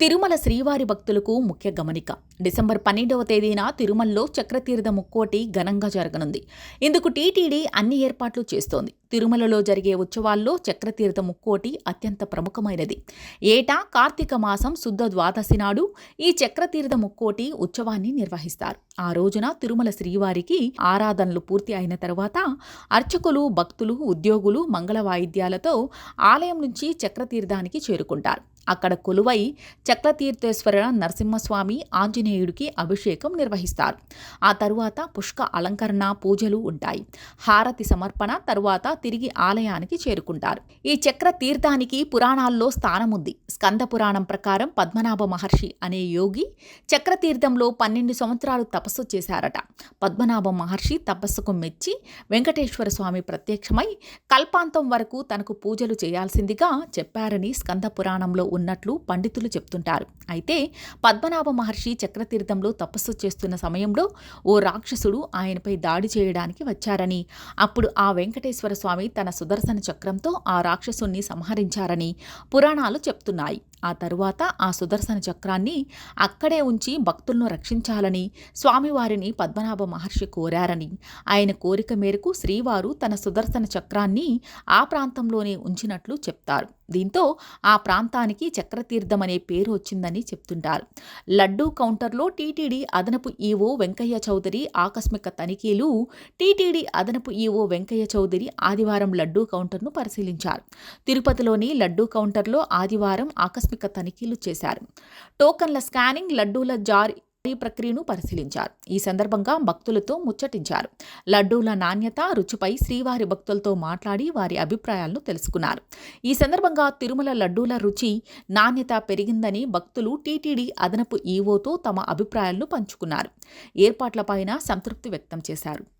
తిరుమల శ్రీవారి భక్తులకు ముఖ్య గమనిక. డిసెంబర్ పన్నెండవ తేదీన తిరుమలలో చక్రతీర్థ ముక్కోటి ఘనంగా జరగనుంది. ఇందుకు టీటీడీ అన్ని ఏర్పాట్లు చేస్తోంది. తిరుమలలో జరిగే ఉత్సవాల్లో చక్రతీర్థ ముక్కోటి అత్యంత ప్రముఖమైనది. ఏటా కార్తీక మాసం శుద్ధ ద్వాదశి నాడు ఈ చక్రతీర్థ ముక్కోటి ఉత్సవాన్ని నిర్వహిస్తారు. ఆ రోజున తిరుమల శ్రీవారికి ఆరాధనలు పూర్తి అయిన తర్వాత అర్చకులు భక్తులు ఉద్యోగులు మంగళ వాయిద్యాలతో ఆలయం నుంచి చక్రతీర్థానికి చేరుకుంటారు. అక్కడ కొలువై చక్రతీర్థేశ్వర నరసింహస్వామి ఆంజనేయుడికి అభిషేకం నిర్వహిస్తారు. ఆ తరువాత పుష్క అలంకరణ పూజలు ఉంటాయి. హారతి సమర్పణ తరువాత తిరిగి ఆలయానికి చేరుకుంటారు. ఈ చక్ర తీర్థానికి పురాణాల్లో స్థానం ఉంది స్కంద పురాణం ప్రకారం పద్మనాభ మహర్షి అనే యోగి చక్రతీర్థంలో పన్నెండు సంవత్సరాలు తపస్సు చేశారట. పద్మనాభ మహర్షి తపస్సుకు మెచ్చి వెంకటేశ్వర స్వామి ప్రత్యక్షమై కల్పాంతం వరకు తనకు పూజలు చేయాల్సిందిగా చెప్పారని స్కంద పురాణంలో ఉన్నట్లు పండితులు చెప్తుంటారు. అయితే పద్మనాభ మహర్షి చక్రతీర్థంలో తపస్సు చేస్తున్న సమయంలో ఓ రాక్షసుడు ఆయనపై దాడి చేయడానికి వచ్చారని అప్పుడు ఆ వెంకటేశ్వర స్వామి తన సుదర్శన చక్రంతో ఆ రాక్షసుణ్ణి సంహరించారని పురాణాలు చెప్తున్నాయి. ఆ తరువాత ఆ సుదర్శన చక్రాన్ని అక్కడే ఉంచి భక్తులను రక్షించాలని స్వామివారిని పద్మనాభ మహర్షి కోరారని. ఆయన కోరిక మేరకు శ్రీవారు తన సుదర్శన చక్రాన్ని ఆ ప్రాంతంలోనే ఉంచినట్లు చెప్తారు. దీంతో ఆ ప్రాంతానికి చక్రతీర్థం అనే పేరు వచ్చిందని చెప్తుంటారు. లడ్డూ కౌంటర్లో టీటీడీ అదనపు ఈవో వెంకయ్య చౌదరి ఆకస్మిక తనిఖీలు టీటీడీ అదనపు ఈవో వెంకయ్య చౌదరి ఆదివారం లడ్డూ కౌంటర్ను పరిశీలించారు. తిరుపతిలోని లడ్డూ కౌంటర్లో ఆదివారం ఆకస్మిక తనిఖీలు చేశారు. టోకన్ల స్కానింగ్ లడ్డూల జారీ ప్రక్రియను పరిశీలించారు. ఈ సందర్భంగా భక్తులతో ముచ్చటించారు. లడ్డూల నాణ్యత రుచిపై శ్రీవారి భక్తులతో మాట్లాడి వారి అభిప్రాయాలను తెలుసుకున్నారు. ఈ సందర్భంగా తిరుమల లడ్డూల రుచి నాణ్యత పెరిగిందని భక్తులు టీటీడీ అదనపు ఈవోతో తమ అభిప్రాయాలను పంచుకున్నారు. ఏర్పాట్లపైన సంతృప్తి వ్యక్తం చేశారు.